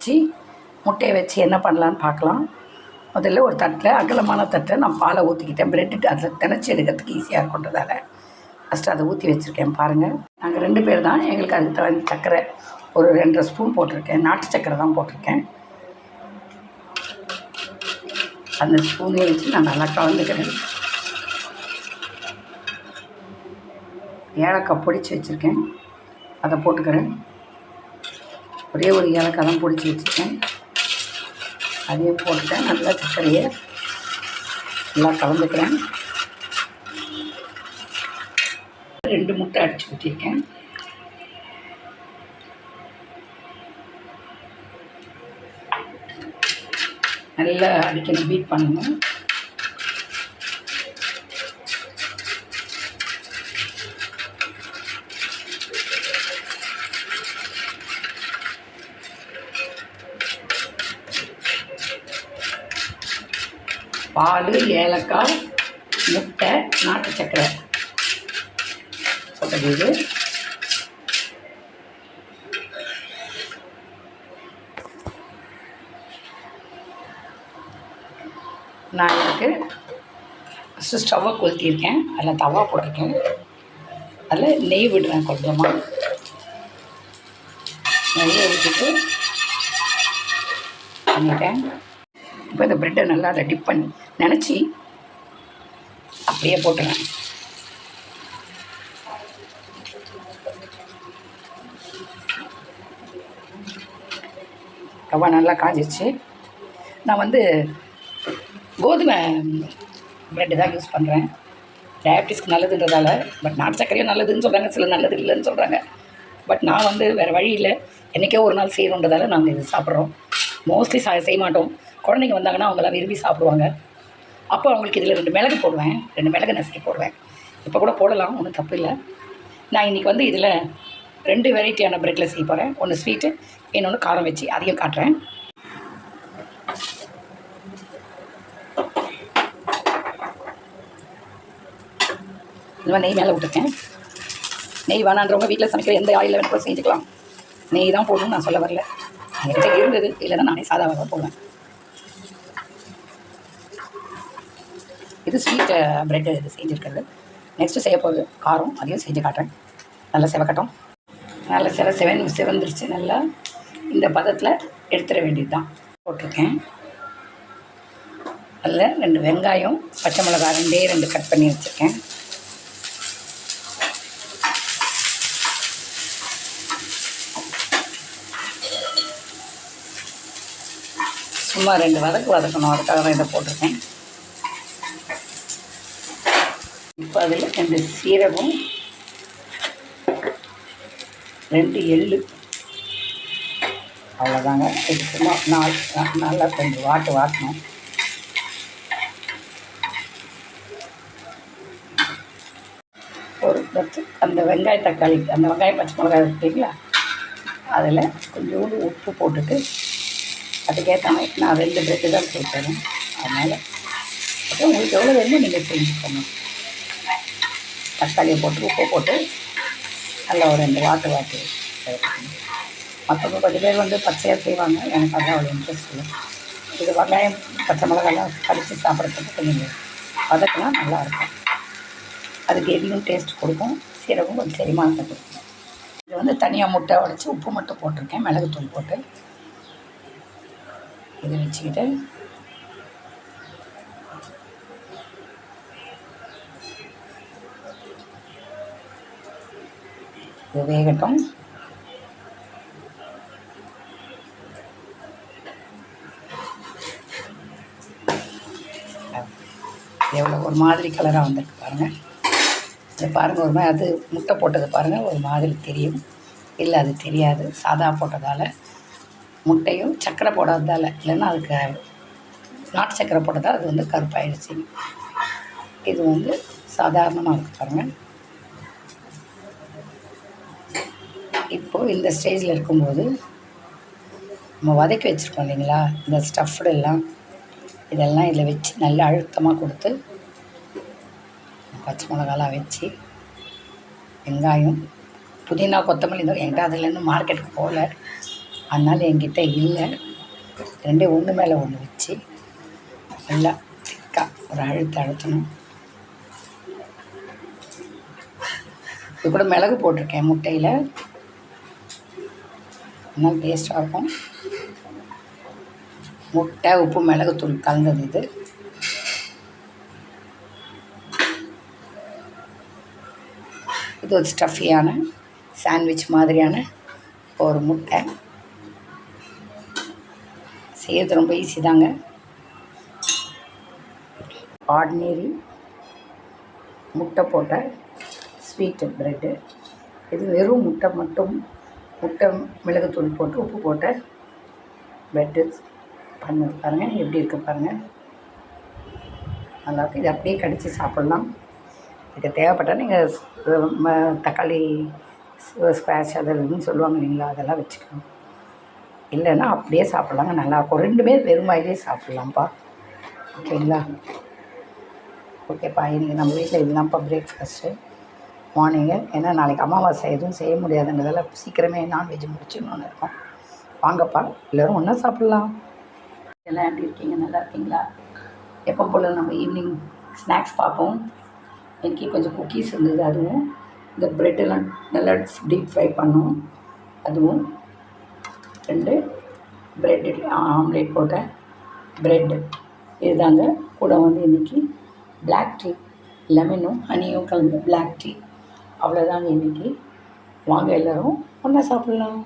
வச்சு முட்டையை வச்சு என்ன பண்ணலான்னு பார்க்கலாம். முதல்ல ஒரு தட்டில் அகலமான தட்டில் நான் பாலை ஊற்றிக்கிட்டேன் பிரெட்டு அதில் தினச்சி எடுக்கிறதுக்கு ஈஸியாக இருக்குன்றதால ஃபஸ்ட்டு அதை ஊற்றி வச்சுருக்கேன் பாருங்கள் நாங்கள் ரெண்டு பேர் தான். எங்களுக்கு அதுக்கு தகுந்த சர்க்கரை ஒரு ரெண்டரை ஸ்பூன் போட்டிருக்கேன். நாட்டு சர்க்கரை தான் போட்டிருக்கேன். அந்த ஸ்பூனே வச்சு நான் நல்லா கலந்துக்கிறேன். ஏலக்காய் பொடிச்சு வச்சுருக்கேன். அதை போட்டுக்கிறேன். ஒரே ஒரு ஏலக்காய் தான் பிடிச்சி வச்சுருக்கேன் அதையும் போட்டுட்டேன். நல்லா சர்க்கரையை நல்லா கலந்துக்கிறேன். ரெண்டு முட்டை அடித்து ஊற்றிருக்கேன் நல்லா அடிக்கணும். பீட் பண்ணணும். பால் ஏலக்காய் முட்டை நாட்டு சர்க்கரை போட்டது நான் இதுக்கு ஃபஸ்ட்டு ஸ்டவ்வை கொளுத்தியிருக்கேன். அதில் தவா போட்டிருக்கேன். அதில் நெய் விடுறேன் கொஞ்சமாக நெய்யை விட்டுட்டு பண்ணிட்டேன். இப்போ இந்த ப்ரெட்டை நல்லா அதை டிப் பண்ணி நினச்சி அப்படியே போட்டுறேன். ரவா நல்லா காஞ்சிச்சு நான் வந்து கோதுமை ப்ரெட்டு தான் யூஸ் பண்ணுறேன் டயபிட்டிஸ்க்கு நல்லதுன்றதால பட் நாட்டு சர்க்கரையும் நல்லதுன்னு சொல்கிறாங்க சில நல்லது இல்லைன்னு சொல்கிறாங்க பட் நான் வந்து வேறு வழி இல்லை. என்றைக்கோ ஒரு நாள் செய்யணுன்றதால நாங்கள் இது சாப்பிட்றோம். மோஸ்ட்லி சா செய்ய மாட்டோம். குழந்தைங்க வந்தாங்கன்னா அவங்களாம் விரும்பி சாப்பிடுவாங்க. அப்போ அவங்களுக்கு இதில் ரெண்டு மிளகு போடுவேன் ரெண்டு மிளகு நசுக்கி போடுவேன். இப்போ கூட போடலாம் ஒன்றும் தப்பு இல்லை. நான் இன்றைக்கி வந்து இதில் ரெண்டு வெரைட்டியான ப்ரெட்டில் செய்ய போகிறேன் ஒன்று ஸ்வீட்டு இன்னொன்று காரம் வச்சு அதையும் காட்டுறேன். இந்த மாதிரி நெய் மேலே விட்டுருக்கேன் நெய் வேணான்றவங்க வீட்டில் சமைக்கிற எந்த ஆயில் வேணும் செஞ்சுக்கலாம். நெய் தான் போடணும்னு நான் சொல்ல வரல. என்கிட்ட இருந்தது இல்லைன்னா நானே சாதாவாக தான் போடுவேன். இது ஸ்வீட் ப்ரெட்டு இது செஞ்சுருக்கிறது. நெக்ஸ்ட்டு செய்ய போகுது. காரம் அதையும் செஞ்சு காட்டுறேன். நல்லா செவக்கட்டும். நல்லா சில செவன் சிவந்துருச்சு. நல்லா இந்த பதத்தில் எடுத்துட வேண்டியது தான் போட்டிருக்கேன். அதில் ரெண்டு வெங்காயம் பச்சை மிளகாய் ரெண்டே ரெண்டு கட் பண்ணி வச்சுருக்கேன். சும்மா ரெண்டு வதக்கு வதக்கணும். அதுக்காக தான் இதை போட்டிருக்கேன் இப்போ அதில் ரெண்டு சீரகம் ரெண்டு எள்ளு. அவ்வளோதாங்க. இது சும்மா நாள் நல்லா கொஞ்சம் வாட்டு வாட்டணும். ஒரு பத்து அந்த வெங்காய தக்காளி அந்த வெங்காயம் பச்சை மிளகாய் இருக்கீங்களா அதில் கொஞ்சோண்டு உப்பு போட்டுட்டு அதுக்கேற்ற மாதிரி நான் ரெண்டு பிரெட்டு தான் கொடுத்தேன் அதனால் அப்புறம் உங்களுக்கு எவ்வளோ வேணுமோ நீங்கள் செஞ்சுக்கணும் தக்காளியை போட்டு உப்பு போட்டு நல்லா ஒரு ரெண்டு வாட்டு வாட்டி எடுத்துக்கணும். மற்றவங்க கொஞ்சம் பேர் வந்து பச்சையாக செய்வாங்க. எனக்கு அதான் அவ்வளோ இன்ட்ரெஸ்ட் இல்லை. இது வெங்காயம் பச்சை மிளகாலாம் கடிச்சு சாப்பிட்றதுக்கு கொஞ்சம் வதக்கினா நல்லாயிருக்கும் அதுக்கு எதையும் டேஸ்ட் கொடுக்கும். சீரகம் கொஞ்சம் செரிமானத்தை கொடுக்கும். இது வந்து தனியாக முட்டை உடச்சி உப்பு மட்டும் போட்டிருக்கேன். மிளகுத்தூள் போட்டு இதை வச்சுக்கிட்டு இது வேகட்டும் எவ்வளோ ஒரு மாதிரி கலராக வந்திருக்கு பாருங்கள் இது பாருங்கள் ஒரு மாதிரி அது முட்டை போட்டது பாருங்கள் ஒரு மாதிரி தெரியும். இல்லை அது தெரியாது. சாதா போட்டதால் முட்டையும் சர்க்கரை போடாததால் இல்லைன்னா அதுக்கு நாட்டு சர்க்கரை போட்டதால் அது வந்து கருப்பாயிடுச்சு. இது வந்து சாதாரணமாக இருக்குது பாருங்கள் இப்போது இந்த ஸ்டேஜில் இருக்கும்போது நம்ம வதக்கி வச்சுருக்கோம் இல்லைங்களா? இந்த ஸ்டஃப்டு எல்லாம். இதெல்லாம் இதில் வச்சு நல்லா அழுத்தமாக கொடுத்து பச்சை மிளகாலாம் வச்சு வெங்காயம் புதினா கொத்தமல்லி இந்த என்கிட்ட அதுலேருந்து மார்க்கெட்டுக்கு போகல. அதனால் என்கிட்ட இல்லை. ரெண்டே ஒன்று மேலே ஒன்று வச்சு நல்லா திக்காக ஒரு அழுத்த அழுத்தணும். இது கூட மிளகு போட்டிருக்கேன் முட்டையில். நல்லா டேஸ்ட்டாக இருக்கும். முட்டை உப்பு மிளகுத்தூள் கலந்தது இது. இது ஒரு ஸ்டஃபியான சாண்ட்விச் மாதிரியான ஒரு முட்டை. செய்யறது ரொம்ப ஈஸி தாங்க. ஆர்டினரி முட்டை போட்ட ஸ்வீட்டு ப்ரெட்டு இது வெறும் முட்டை மட்டும் முட்டை மிளகுத்தூள் போட்டு உப்பு போட்ட பெட்டு பண்ணது பாருங்கள் எப்படி இருக்குது பாருங்கள் நல்லாயிருக்கு இது அப்படியே கடித்து சாப்பிட்லாம். இதுக்கு தேவைப்பட்டால் நீங்கள் தக்காளி ஸ்குவாஷ் அதெல்லாம் சொல்லுவாங்க இல்லைங்களா? அதெல்லாம் வச்சுக்கணும். இல்லைன்னா அப்படியே சாப்பிட்லாங்க. நல்லாயிருக்கும் ரெண்டுமே வெறும் சாப்பிட்லாம்ப்பா. ஓகேங்களா? ஓகேப்பா. இன்றைக்கி நம்ம வீட்டில் இதுதான்ப்பா பிரேக்ஃபாஸ்ட்டு மார்னிங்கு. ஏன்னா நாளைக்கு அமாவாசை எதுவும் செய்ய முடியாதுன்றதால சீக்கிரமே நான்வெஜ் முடிச்சிடணும்னு இருக்கோம். வாங்கப்பா எல்லோரும் ஒன்றா சாப்பிட்லாம். எல்லாம் எப்படி இருக்கீங்க? நல்லா இருக்கீங்களா? எப்போ போல் நம்ம ஈவினிங் ஸ்நாக்ஸ் பார்ப்போம். இன்றைக்கி கொஞ்சம் குக்கீஸ் இருந்தது அதுவும். இந்த ப்ரெட்டெல்லாம் நல்லா டீப் ஃப்ரை பண்ணோம். அதுவும். ரெண்டு. ப்ரெட் ஆம்லேட் போட்ட ப்ரெட்டு இதுதாங்க. கூட வந்து இன்றைக்கி பிளாக் டீ லெமனும் ஹனியும் கலந்து பிளாக் டீ அவ்வளோதாங்க இன்றைக்கி வாங்க எல்லோரும் ஒன்றா சாப்பிட்லாம்.